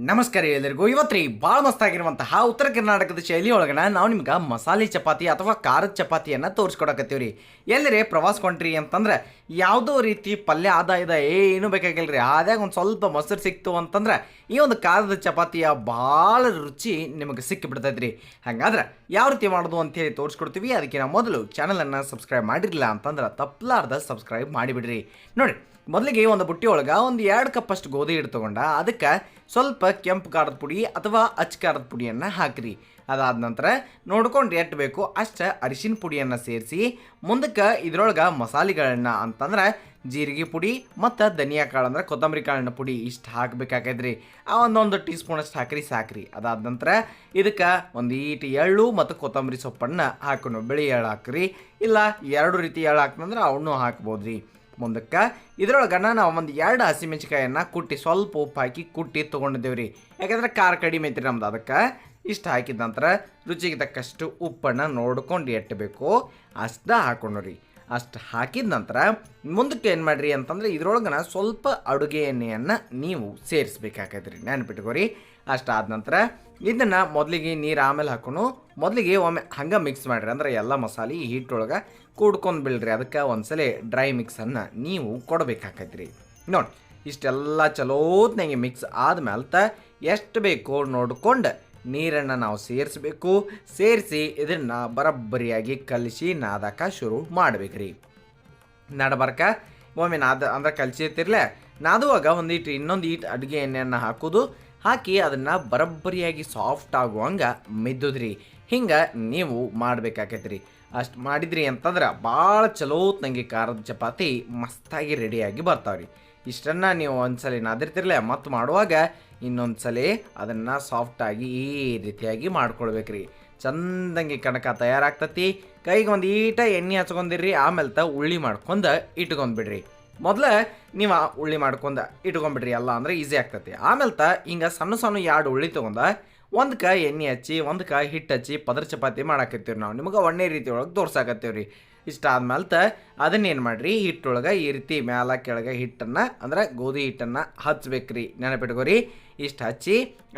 ನಮಸ್ಕಾರ ಎಲ್ಲರಿಗೂ ಇವತ್ತು ಭಾಳ ಮಸ್ತಾಗಿರುವಂತಹ ಉತ್ತರ ಕರ್ನಾಟಕದ ಶೈಲಿ ಒಳಗನ ನಾವು ನಿಮ್ಗೆ ಮಸಾಲೆ ಚಪಾತಿ ಅಥವಾ ಖಾರದ ಚಪಾತಿಯನ್ನು ತೋರಿಸ್ಕೊಡಕತ್ತೀವಿ ರೀ ಎಲ್ಲರೇ ಪ್ರವಾಸ ಕೊಂಡ್ರಿ ಅಂತಂದ್ರೆ ಯಾವುದೋ ರೀತಿ ಪಲ್ಯ ಆದಾಯದ ಏನು ಬೇಕಾಗಿಲ್ಲ ರೀ ಆದಾಗ ಒಂದು ಸ್ವಲ್ಪ ಮೊಸರು ಸಿಕ್ತು ಅಂತಂದ್ರೆ ಈ ಒಂದು ಖಾರದ ಚಪಾತಿಯ ಭಾಳ ರುಚಿ ನಿಮಗೆ ಸಿಕ್ಕಿಬಿಡ್ತೈತೆ ರೀ ಹಾಗಾದ್ರೆ ಯಾವ ರೀತಿ ಮಾಡೋದು ಅಂತೇಳಿ ತೋರಿಸ್ಕೊಡ್ತೀವಿ. ಅದಕ್ಕೆ ನಾವು ಮೊದಲು ಚಾನಲನ್ನು ಸಬ್ಸ್ಕ್ರೈಬ್ ಮಾಡಿರಲಿಲ್ಲ ಅಂತಂದ್ರೆ ತಪ್ಪಲಾರ್ದ ಸಬ್ಸ್ಕ್ರೈಬ್ ಮಾಡಿಬಿಡ್ರಿ. ನೋಡಿ, ಮೊದಲಿಗೆ ಒಂದು ಬುಟ್ಟಿ ಒಳಗೆ ಒಂದು ಎರಡು ಕಪ್ಪಷ್ಟು ಗೋಧಿ ಹಿಟ್ಟು ಅದಕ್ಕೆ ಸ್ವಲ್ಪ ಕೆಂಪು ಖಾರದ ಪುಡಿ ಅಥವಾ ಅಚ್ಚ ಖಾರದ ಪುಡಿಯನ್ನು ಹಾಕಿರಿ. ಅದಾದ ನಂತರ ನೋಡ್ಕೊಂಡು ಎಷ್ಟು ಬೇಕು ಅಷ್ಟು ಅರಿಶಿನ ಪುಡಿಯನ್ನು ಸೇರಿಸಿ, ಮುಂದಕ್ಕೆ ಇದ್ರೊಳಗೆ ಮಸಾಲೆಗಳನ್ನ ಅಂತಂದ್ರೆ ಜೀರಿಗೆ ಪುಡಿ ಮತ್ತು ಧನಿಯಾ ಕಾಳು ಅಂದ್ರೆ ಕೊತ್ತಂಬರಿ ಕಾಳಿನ ಪುಡಿ ಇಷ್ಟು ಹಾಕಬೇಕಾಗೈತ್ರಿ ಆ ಒಂದೊಂದು ಟೀ ಸ್ಪೂನಷ್ಟು ಹಾಕ್ರಿ, ಸಾಕ್ರಿ. ಅದಾದ ನಂತರ ಇದಕ್ಕೆ ಒಂದು ಈಟ್ ಎಳ್ಳು ಮತ್ತು ಕೊತ್ತಂಬರಿ ಸೊಪ್ಪನ್ನು ಹಾಕೊಂಡು ಬಿಳಿ ಎಳ್ಳು ಹಾಕ್ರಿ. ಇಲ್ಲ ಎರಡು ರೀತಿ ಎಳ್ಳು ಹಾಕ್ತಂದ್ರೆ ಅವನ್ನೂ ಹಾಕ್ಬೋದು ರೀ ಮುಂದಕ್ಕೆ ಇದ್ರೊಳಗನ ನಾವು ಒಂದು ಎರಡು ಹಸಿಮೆಣಸಿಕಾಯನ್ನು ಕುಟ್ಟಿ ಸ್ವಲ್ಪ ಉಪ್ಪು ಹಾಕಿ ಕುಟ್ಟಿ ತೊಗೊಂಡಿದ್ದೇವೆ ರೀ ಯಾಕಂದ್ರೆ ಖಾರ ಕಡಿಮೆ ಐತ್ರಿ ನಮ್ದು ಅದಕ್ಕೆ. ಇಷ್ಟು ಹಾಕಿದ ನಂತರ ರುಚಿಗೆ ತಕ್ಕಷ್ಟು ಉಪ್ಪನ್ನು ನೋಡ್ಕೊಂಡು ಎಟ್ಟಬೇಕು ಅಷ್ಟು ಹಾಕೊಂಡು ರೀ ಅಷ್ಟು ಹಾಕಿದ ನಂತರ ಮುಂದಕ್ಕೆ ಏನು ಮಾಡಿರಿ ಅಂತಂದ್ರೆ ಇದ್ರೊಳಗನ ಸ್ವಲ್ಪ ಅಡುಗೆ ಎಣ್ಣೆಯನ್ನು ನೀವು ಸೇರಿಸ್ಬೇಕಾಗೈತೆ ರೀ ಅಷ್ಟು ಆದ ನಂತರ ಇದನ್ನು ಮೊದಲಿಗೆ ನೀರು ಆಮೇಲೆ ಹಾಕೊಂಡು ಮೊದಲಿಗೆ ಒಮ್ಮೆ ಹಂಗೆ ಮಿಕ್ಸ್ ಮಾಡಿರಿ. ಅಂದ್ರೆ ಎಲ್ಲ ಮಸಾಲೆ ಹಿಟ್ಟೊಳಗೆ ಕೂಡ್ಕೊಂಡು ಬಿಡ್ರಿ ಅದಕ್ಕೆ ಒಂದ್ಸಲ ಡ್ರೈ ಮಿಕ್ಸನ್ನು ನೀವು ಕೊಡಬೇಕಾಗೈತ್ರಿ. ನೋಡಿ, ಇಷ್ಟೆಲ್ಲ ಚಲೋತ್ನಾಗೆ ಮಿಕ್ಸ್ ಆದಮೇಲೆ ಎಷ್ಟು ಬೇಕೋ ನೋಡ್ಕೊಂಡು ನೀರನ್ನು ನಾವು ಸೇರಿಸಬೇಕು. ಸೇರಿಸಿ ಇದನ್ನು ಬರಬ್ಬರಿಯಾಗಿ ಕಲಿಸಿ ನಾದಕ ಶುರು ಮಾಡ್ಬೇಕ್ರಿ. ನಡಬರ್ಕ ಒಮ್ಮೆ ನಾದ ಅಂದ್ರೆ ಕಲಿಸಿರ್ತಿರ್ಲೆ, ನಾದುವಾಗ ಒಂದಿಟ್ಟು ಇನ್ನೊಂದು ಈಟ್ ಅಡುಗೆ ಎಣ್ಣೆಯನ್ನು ಹಾಕೋದು, ಹಾಕಿ ಅದನ್ನು ಬರಬ್ಬರಿಯಾಗಿ ಸಾಫ್ಟ್ ಆಗುವಂಗೆ ಮಿದ್ದುದ್ರಿ. ಹಿಂಗೆ ನೀವು ಮಾಡ್ಬೇಕಾಕೈತ್ರಿ. ಅಷ್ಟು ಮಾಡಿದ್ರಿ ಅಂತಂದ್ರೆ ಭಾಳ ತಂಗಿ ಖಾರದ ಚಪಾತಿ ಮಸ್ತಾಗಿ ರೆಡಿಯಾಗಿ ಬರ್ತಾವ್ರಿ. ಇಷ್ಟನ್ನು ನೀವು ಒಂದ್ಸಲ ನಾದಿರ್ತಿರ್ಲೆ, ಮತ್ತು ಮಾಡುವಾಗ ಇನ್ನೊಂದು ಸಲ ಅದನ್ನು ಸಾಫ್ಟಾಗಿ ಈ ರೀತಿಯಾಗಿ ಮಾಡ್ಕೊಳ್ಬೇಕ್ರಿ. ಚಂದಂಗೆ ಕಣಕ ತಯಾರಾಗ್ತತಿ. ಕೈಗೆ ಒಂದು ಈಟ ಎಣ್ಣೆ ಹಚ್ಕೊಂಡಿರ್ರಿ, ಆಮೇಲೆ ತ ಉಳ್ಳಿ ಮಾಡ್ಕೊಂಡು ಇಟ್ಕೊಂಡ್ಬಿಡ್ರಿ. ಮೊದಲೇ ನೀವು ಉಳ್ಳಿ ಮಾಡ್ಕೊಂಡು ಇಟ್ಕೊಂಡ್ಬಿಡ್ರಿ ಎಲ್ಲ ಅಂದ್ರೆ ಈಸಿ ಆಗ್ತತಿ. ಆಮೇಲೆ ತ ಹಿಂಗೆ ಸಣ್ಣ ಸಣ್ಣ ಎರಡು ಉಳ್ಳಿ ತೊಗೊಂಡ ಒಂದಕ್ಕೆ ಎಣ್ಣೆ ಹಚ್ಚಿ ಒಂದಕ್ಕೆ ಹಿಟ್ಟು ಹಚ್ಚಿ ಪದರ ಚಪಾತಿ ಮಾಡಾಕತ್ತೀವಿ ನಾವು. ನಿಮಗೆ ಒಳ್ಳೆ ರೀತಿ ಒಳಗೆ ತೋರ್ಸಾಕತ್ತೀವಿ ಇಷ್ಟ ಆದ್ಮೇಲೆ ತ ಅದನ್ನೇನು ಮಾಡಿರಿ, ಹಿಟ್ಟೊಳಗೆ ಈ ರೀತಿ ಮ್ಯಾಲ ಕೆಳಗೆ ಹಿಟ್ಟನ್ನು, ಅಂದ್ರೆ ಗೋಧಿ ಹಿಟ್ಟನ್ನು ಹಚ್ಬೇಕ್ರಿ. ನೆನಪಿಟ್ಕೋರಿ, ಇಷ್ಟು ಹಚ್ಚಿ,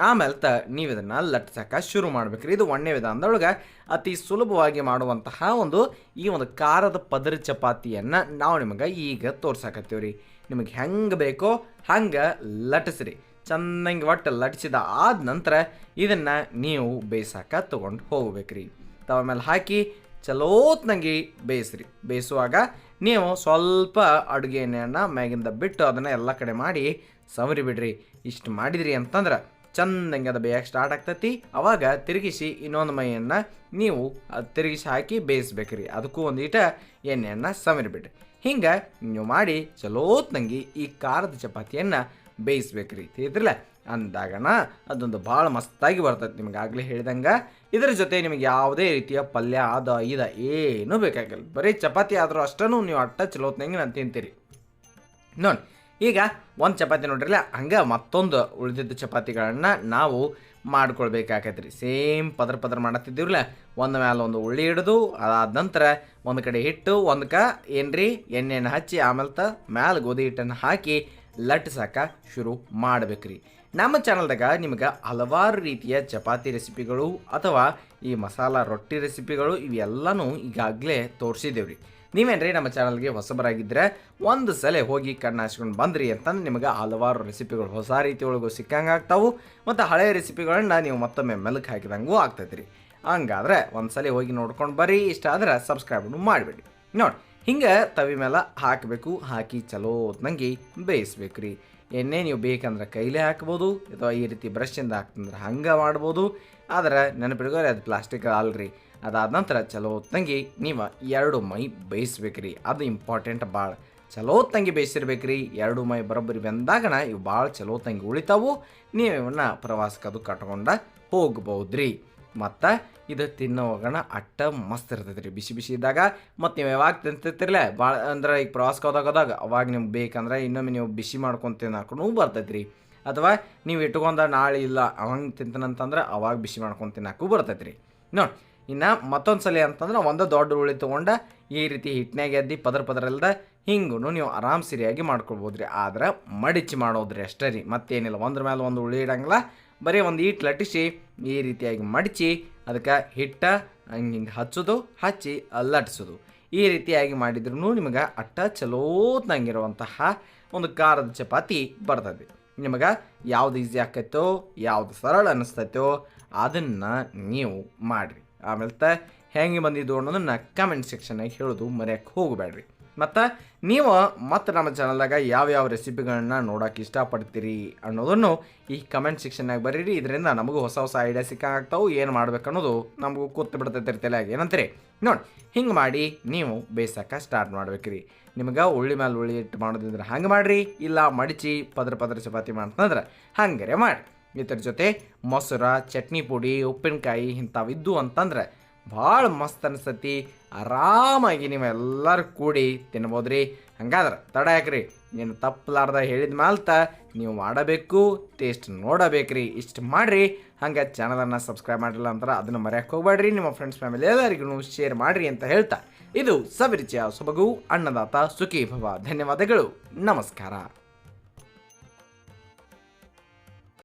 ಆಮೇಲೆ ತ ನೀವು ಇದನ್ನು ಲಟ್ಸಕ್ಕೆ ಶುರು ಮಾಡ್ಬೇಕ್ರಿ. ಇದು ಒಣ್ಣೆ ವಿಧಾನದೊಳಗೆ ಅತಿ ಸುಲಭವಾಗಿ ಮಾಡುವಂತಹ ಒಂದು ಈ ಒಂದು ಖಾರದ ಪದರ ಚಪಾತಿಯನ್ನು ನಾವು ನಿಮಗೆ ಈಗ ತೋರ್ಸಾಕತ್ತೀವ್ರಿ. ನಿಮಗೆ ಹೆಂಗೆ ಬೇಕೋ ಹಂಗೆ ಲಟಿಸ್ರಿ. ಚೆನ್ನಾಗಿ ಒಟ್ಟು ಲಟಿಸಿದ ಆದ ನಂತರ ಇದನ್ನು ನೀವು ಬೇಯಿಸಾಕ ತೊಗೊಂಡು ಹೋಗ್ಬೇಕ್ರಿ. ತವ ಮೇಲೆ ಹಾಕಿ ಚಲೋತ್ನಂಗೆ ಬೇಯಿಸ್ರಿ. ಬೇಯಿಸುವಾಗ ನೀವು ಸ್ವಲ್ಪ ಅಡುಗೆ ಎಣ್ಣೆಯನ್ನು ಮ್ಯಾಗಿಂದ ಬಿಟ್ಟು ಅದನ್ನು ಎಲ್ಲ ಕಡೆ ಮಾಡಿ ಸವರಿ ಬಿಡ್ರಿ. ಇಷ್ಟು ಮಾಡಿದ್ರಿ ಅಂತಂದ್ರೆ ಚಂದಂಗೆ ಅದು ಬೇಯಕ್ಕೆ ಸ್ಟಾರ್ಟ್ ಆಗ್ತೈತಿ. ಅವಾಗ ತಿರುಗಿಸಿ ಇನ್ನೊಂದು ಮೈಯನ್ನು ನೀವು ಅದು ತಿರುಗಿಸಿ ಹಾಕಿ ಬೇಯಿಸ್ಬೇಕ್ರಿ. ಅದಕ್ಕೂ ಒಂದೀಟ ಎಣ್ಣೆಯನ್ನು ಸಮಿರ್ಬಿಡ್ರಿ ಬಿಡ್ರಿ ಹಿಂಗೆ ನೀವು ಮಾಡಿ ಚಲೋತ್ನಂಗೆ ಈ ಖಾರದ ಚಪಾತಿಯನ್ನು ಬೇಯಿಸ್ಬೇಕ್ರಿ. ತಿಳಿದ್ರಲ್ಲ? ಅಂದಾಗಣ ಅದೊಂದು ಭಾಳ ಮಸ್ತಾಗಿ ಬರ್ತೈತೆ ನಿಮ್ಗೆ ಆಗಲೇ ಹೇಳ್ದಂಗೆ. ಇದರ ಜೊತೆ ನಿಮಗೆ ಯಾವುದೇ ರೀತಿಯ ಪಲ್ಯ ಅದ ಇದ ಏನೂ ಬೇಕಾಗಿಲ್ಲ. ಬರೀ ಚಪಾತಿ ಆದರೂ ಅಷ್ಟೂ ನೀವು ಅಟ್ಟ ಚಲೋತ್ನಂಗೆ ನಾನು ತಿಂತೀರಿ. ನೋಡಿ ಈಗ ಒಂದು ಚಪಾತಿ ನೋಡ್ರಿಲ್ಲ, ಹಂಗೆ ಮತ್ತೊಂದು ಉಳಿದಿದ್ದ ಚಪಾತಿಗಳನ್ನು ನಾವು ಮಾಡ್ಕೊಳ್ಬೇಕಾಕೈತ್ರಿ. ಸೇಮ್ ಪದರ ಪದರ ಮಾಡತ್ತಿದ್ದೀವ್ರಲ್ಲ, ಒಂದು ಮೇಲೆ ಒಂದು ಉಳ್ಳಿ ಹಿಡಿದು, ಅದಾದ ನಂತರ ಒಂದು ಕಡೆ ಹಿಟ್ಟು ಒಂದಕ್ಕೆ ಏನ್ರಿ ಎಣ್ಣೆಯನ್ನು ಹಚ್ಚಿ ಆಮೇಲೆ ತ ಮ್ಯಾಲೆ ಗೋಧಿ ಹಿಟ್ಟನ್ನು ಹಾಕಿ ಲಟ್ಟಿಸಾಕ ಶುರು ಮಾಡ್ಬೇಕ್ರಿ. ನಮ್ಮ ಚಾನಲ್ದಾಗ ನಿಮ್ಗೆ ಹಲವಾರು ರೀತಿಯ ಚಪಾತಿ ರೆಸಿಪಿಗಳು ಅಥವಾ ಈ ಮಸಾಲ ರೊಟ್ಟಿ ರೆಸಿಪಿಗಳು ಇವೆಲ್ಲನೂ ಈಗಾಗಲೇ ತೋರಿಸಿದ್ದೇವ್ರಿ ನೀವೇನ್ರಿ ನಮ್ಮ ಚಾನಲ್ಗೆ ಹೊಸಬರಾಗಿದ್ರೆ ಒಂದು ಸಲ ಹೋಗಿ ಕಣ್ಣು ಹಾಸ್ಕೊಂಡು ಬಂದ್ರಿ ಅಂತಂದ್ರೆ ನಿಮಗೆ ಹಲವಾರು ರೆಸಿಪಿಗಳು ಹೊಸ ರೀತಿ ಒಳಗೂ ಸಿಕ್ಕಂಗೆ ಆಗ್ತಾವೆ ಮತ್ತು ಹಳೆಯ ರೆಸಿಪಿಗಳನ್ನ ನೀವು ಮತ್ತೊಮ್ಮೆ ಮೆಲುಕು ಹಾಕಿದಂಗೂ ಆಗ್ತೈತ್ರಿ. ಹಂಗಾದ್ರೆ ಒಂದು ಸಲ ಹೋಗಿ ನೋಡ್ಕೊಂಡು ಬರ್ರಿ. ಇಷ್ಟ ಆದ್ರೆ ಸಬ್ಸ್ಕ್ರೈಬ್ ಮಾಡಿಬಿಡಿ. ನೋಡಿ, ಹಿಂಗೆ ತವಿ ಮೇಲೆ ಹಾಕಬೇಕು. ಹಾಕಿ ಚಲೋ ಹೊತ್ನಂಗೆ ಬೇಯಿಸ್ಬೇಕ್ರಿ. ಎಣ್ಣೆ ನೀವು ಬೇಕಂದ್ರೆ ಕೈಲೇ ಹಾಕ್ಬೋದು, ಅಥವಾ ಈ ರೀತಿ ಬ್ರಷಿಂದ ಹಾಕ್ತಂದ್ರೆ ಹಂಗೆ ಮಾಡ್ಬೋದು. ಆದರೆ ನೆನಪಿಡ್ಕೋರಿ ಅದು ಪ್ಲಾಸ್ಟಿಕ್ ಅಲ್ರಿ. ಅದಾದ ನಂತರ ಚಲೋ ತಂಗಿ ನೀವು ಎರಡು ಮೈ ಬೇಯಿಸ್ಬೇಕ್ರಿ. ಅದು ಇಂಪಾರ್ಟೆಂಟ್ ಭಾಳ ಚಲೋ ತಂಗಿ ಬೇಯಿಸಿರ್ಬೇಕ್ರಿ. ಎರಡು ಮೈ ಬರೋಬ್ಬರಿ ಬೆಂದಾಗಣ ಇವು ಭಾಳ ಚಲೋ ತಂಗಿ ಉಳಿತಾವು. ನೀವು ಇವನ್ನ ಪ್ರವಾಸಕ್ಕೆ ಅದು ಕಟ್ಕೊಂಡು ಹೋಗ್ಬೋದ್ರಿ. ಮತ್ತು ಇದು ತಿನ್ನೋವಾಗಣ ಅಟ್ಟ ಮಸ್ತ್ ಇರ್ತೈತೆ ರೀ ಬಿಸಿ ಬಿಸಿ ಇದ್ದಾಗ ಮತ್ತು ನೀವು ಯಾವಾಗ ತಿಂತಿರ್ತಿರಲ್ಲ ಭಾಳ ಅಂದ್ರೆ ಈಗ ಪ್ರವಾಸಕ್ಕೆ ಹೋದಾಗ ಹೋದಾಗ ಅವಾಗ ನಿಮ್ಗೆ ಬೇಕಂದ್ರೆ ಇನ್ನೊಮ್ಮೆ ನೀವು ಬಿಸಿ ಮಾಡ್ಕೊಂಡು ತಿನ್ನಾಕೊಂಡು ಬರ್ತೈತೆ ರೀ ಅಥವಾ ನೀವು ಇಟ್ಕೊಂಡ ನಾಳೆ ಇಲ್ಲ, ಅವಂಗೆ ತಿಂತನಂತಂದ್ರೆ ಅವಾಗ ಬಿಸಿ ಮಾಡ್ಕೊಂಡು ತಿನ್ನಕ್ಕೂ ಬರ್ತೈತೆ ರೀ ನೋಡಿ, ಇನ್ನು ಮತ್ತೊಂದು ಸಲ ಅಂತಂದ್ರೆ ಒಂದು ದೊಡ್ಡ ಉಳಿ ತೊಗೊಂಡು ಈ ರೀತಿ ಹಿಟ್ಟಿನಾಗೆ ಎದ್ದು ಪದರ ಪದರ ಹಿಂಗೂ ನೀವು ಆರಾಮ್ ಸರಿಯಾಗಿ ಮಾಡ್ಕೊಳ್ಬೋದು ರೀ ಆದ್ರೆ ಮಡಿಚಿ ಮಾಡೋದ್ರಿ ಅಷ್ಟೇ ರೀ. ಮತ್ತೇನಿಲ್ಲ, ಒಂದ್ರ ಮೇಲೆ ಒಂದು ಉಳಿ ಇಡಂಗಿಲ್ಲ, ಬರೀ ಒಂದು ಈಟ್ ಲಟ್ಟಿಸಿ ಈ ರೀತಿಯಾಗಿ ಮಡಚಿ ಅದಕ್ಕೆ ಹಿಟ್ಟ, ಹಿಂಗೆ ಹಿಂಗೆ ಹಚ್ಚೋದು, ಹಚ್ಚಿ ಲಟ್ಟಿಸೋದು ಈ ರೀತಿಯಾಗಿ ಮಾಡಿದ್ರೂ ನಿಮಗೆ ಅಟ್ಟ ಚಲೋತ್ನಂಗಿರುವಂತಹ ಒಂದು ಖಾರದ ಚಪಾತಿ ಬರ್ತದೆ. ನಿಮಗೆ ಯಾವ್ದು ಈಸಿ ಆಕೈತೋ ಯಾವ್ದು ಸರಳ ಅನ್ನಿಸ್ತೈತೋ ಅದನ್ನು ನೀವು ಮಾಡಿರಿ. ಆಮೇಲೆ ಹೆಂಗೆ ಬಂದಿದ್ದು ಅನ್ನೋದನ್ನು ಕಮೆಂಟ್ ಸೆಕ್ಷನ್ನಾಗ ಹೇಳೋದು ಮರೆಯಕ್ಕೆ ಹೋಗಬೇಡ್ರಿ. ಮತ್ತು ನೀವು ಮತ್ತು ನಮ್ಮ ಚಾನಲ್ದಾಗ ಯಾವ್ಯಾವ ರೆಸಿಪಿಗಳನ್ನ ನೋಡೋಕೆ ಇಷ್ಟಪಡ್ತೀರಿ ಅನ್ನೋದನ್ನು ಈ ಕಮೆಂಟ್ ಸೆಕ್ಷನ್ನಾಗ ಬರೀರಿ. ಇದರಿಂದ ನಮಗೂ ಹೊಸ ಹೊಸ ಐಡಿಯಾ ಸಿಕ್ಕಾಗ್ತಾವೆ. ಏನು ಮಾಡ್ಬೇಕು ಅನ್ನೋದು ನಮಗೂ ಕೂತು ಬಿಡ್ತೈತೆ ತಲೆಯಾಗ ಏನಂತೀರಿ? ನೋಡಿ, ಹಿಂಗೆ ಮಾಡಿ ನೀವು ಬೇಯಿಸೋಕೆ ಸ್ಟಾರ್ಟ್ ಮಾಡ್ಬೇಕ್ರಿ. ನಿಮಗೆ ಉಳ್ಳಿ ಮೇಲೆ ಉಳ್ಳಿ ಇಟ್ಟು ಮಾಡೋದಿದ್ರೆ ಹಂಗೆ ಮಾಡಿರಿ. ಇಲ್ಲ ಮಡಚಿ ಪದ್ರ ಪದ್ರ ಚಪಾತಿ ಮಾಡ್ತಂದ್ರೆ ಹಂಗಾರೆ ಮಾಡಿ. ಇದ್ರ ಜೊತೆ ಮೊಸರ, ಚಟ್ನಿ ಪುಡಿ, ಉಪ್ಪಿನಕಾಯಿ ಇಂಥವಿದ್ದು ಅಂತಂದ್ರೆ ಭಾಳ ಮಸ್ತ್ ಅನಿಸ್ತತಿ. ಆರಾಮಾಗಿ ನೀವೆಲ್ಲರೂ ಕೂಡಿ ತಿನ್ಬೋದು ರೀ ಹಂಗಾದ್ರೆ ತಡ ಯಾಕ್ರಿ? ನೀನು ತಪ್ಪಲಾರ್ದ ಹೇಳಿದ ಮಾಲ್ತ ನೀವು ಮಾಡಬೇಕು, ಟೇಸ್ಟ್ ನೋಡಬೇಕ್ರಿ, ಇಷ್ಟು ಮಾಡಿರಿ. ಹಂಗೆ ಚಾನಲನ್ನು ಸಬ್ಸ್ಕ್ರೈಬ್ ಮಾಡಿಲ್ಲ ಅಂತಾರೆ ಅದನ್ನು ಮರೆಯಕ್ಕೆ ಹೋಗ್ಬೇಡ್ರಿ ನಿಮ್ಮ ಫ್ರೆಂಡ್ಸ್ ಫ್ಯಾಮಿಲಿ ಎಲ್ಲರಿಗೂ ಶೇರ್ ಮಾಡಿರಿ ಅಂತ ಹೇಳ್ತಾ, ಇದು ಸವಿರುಚಿಯ ಸೊಬಗು, ಅನ್ನದಾತ ಸುಖಿ ಭವ ಧನ್ಯವಾದಗಳು. ನಮಸ್ಕಾರ.